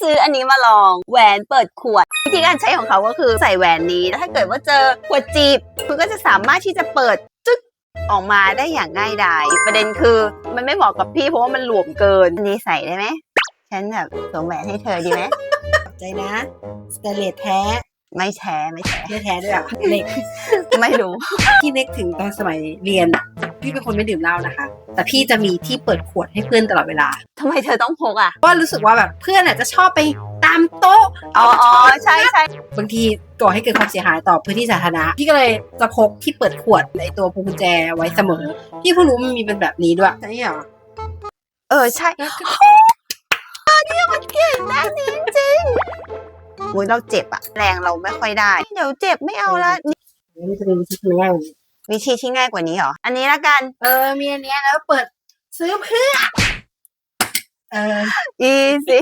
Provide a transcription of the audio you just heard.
ซื้ออันนี้มาลองแหวนเปิดขวด วิธีการใช้ของเขาก็คือใส่แหวนนี้แล้วถ้าเกิดว่าเจอขวดจีบคุณก็จะสามารถที่จะเปิดจึ๊กออกมาได้อย่างง่ายดายประเด็นคือมันไม่เหมาะกับพี่เพราะว่ามันหลวมเกินอันนี้ใส่ได้ไหมฉันแบบสวมแหวนให้เธอดีไหมขอบใจนะสเตนเลสแท้ ไม่แชร์ไม่แชร์เนื้อแท้ด้วยอะเหล็กไม่รู้พี่นึกถึงตอนสมัยเรียนอะ พี่เป็นคนไม่ดื่มเหล้านะคะ แต่พี่จะมีที่เปิดขวดให้เพื่อนตลอดเวลาทำไมเธอต้องพกอะ เพราะว่ารู้สึกว่าแบบเพื่อนอาจจะชอบไปตามโต๊ะอ๋ออ๋อใช่ใช่บางทีก่อให้เกิดความเสียหายต่อพื้นที่สาธารณะพี่ก็เลยจะพกที่เปิดขวดในตัวพวงกุญแจไว้เสมอพี่เพิ่งรู้มันมีเป็นแบบนี้ด้วยใช่เหรอเออใช่เนี่ยมันเก่งด้านนี้จริงโอ้ยเราเจ็บอะแรงเราไม่ค่อยได้ เดี๋ยวเจ็บไม่เอาละนี่นี่จะเป็นวิธีที่ง่ายก ว่านี้วิธีที่ง่ายกว่านี้เหรอ อันนี้ละกัน เออ มีอันเนี้ยแล้วเปิดซื้อเพื่อ เอออีสิ